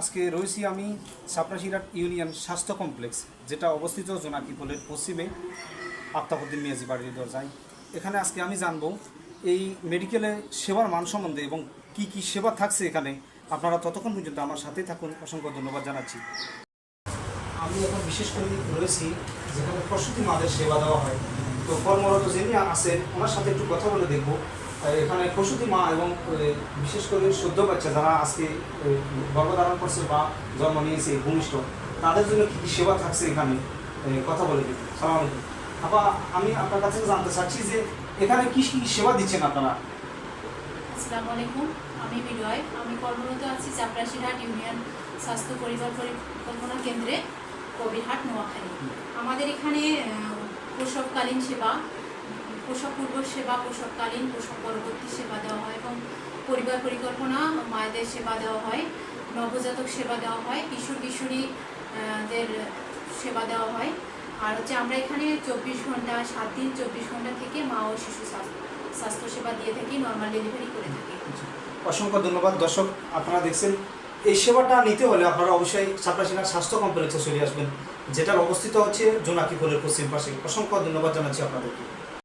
আজকে রয়েছি আমি সাপড়াশিরাট ইউনিয়ন স্বাস্থ্য কমপ্লেক্স, যেটা অবস্থিত জোনাকিপোলের পশ্চিমে আফতাবুদ্দিন মিয়াজি বাড়ির দরজায়। এখানে আজকে আমি জানব, এই মেডিকেলে সেবার মান সম্বন্ধে এবং কি কি সেবা থাকছে এখানে? আপনারা ততক্ষণ পর্যন্ত আমার সাথেই থাকুন, অসংখ্য ধন্যবাদ জানাচ্ছি। আমি এখন বিশেষ করে রয়েছি, যেখানে প্রসূতি মাদের সেবা দেওয়া হয়। তো কর্মরত যিনি আছেন, ওনার সাথে একটু কথা বলে দেখব এখানে প্রসূতি মা এবং বিশেষ করে সদ্য বাচ্চা যারা আজকে গর্ভধারণ করছে বা জন্ম নিয়েছে ভূমিষ্ঠ, তাদের জন্য কী কী সেবা থাকছে এখানে? কথা বলে দেখি সালাম আলাইকুম। আপা, আমি আপনার কাছে জানতে চাচ্ছি যে এখানে কি কি সেবা দিচ্ছেন আপনারা? আসসালামু আলাইকুম, আমি বিজয় আমি কর্মরত আছি চাপরাশিরহাট ইউনিয়ন স্বাস্থ্য পরিবার পরিকল্পনা কেন্দ্রে, কবিরহাট, নোয়াখালী। আমাদের এখানে প্রসবকালীন সেবা প্রসব পূর্ব সেবা প্রসবকালীন প্রসব পরবর্তী সেবা দেওয়া হয় এবং পরিবার পরিকল্পনা মায়েদের সেবা দেওয়া হয় নবজাতক সেবা দেওয়া হয় কিশোর কিশোরী আহ, দের সেবা দেওয়া হয়। আর হচ্ছে আমরা এখানে চব্বিশ ঘণ্টা সাত দিন চব্বিশ ঘণ্টা থেকে মা ও শিশু স্বাস্থ্য স্বাস্থ্যসেবা দিয়ে থাকি নর্মাল ডেলিভারি করে থাকি। অসংখ্য ধন্যবাদ। দর্শক আপনারা দেখছেন এই সেবাটা নিতে হলে আপনারা অবশ্যই সাপড়াশিনার স্বাস্থ্য কমপ্লেক্সে চলে আসবেন যেটার অবস্থিত হচ্ছে জোনাকি পোলের পশ্চিম পাশে। অসংখ্য ধন্যবাদ জানাচ্ছি আপনাদেরকে।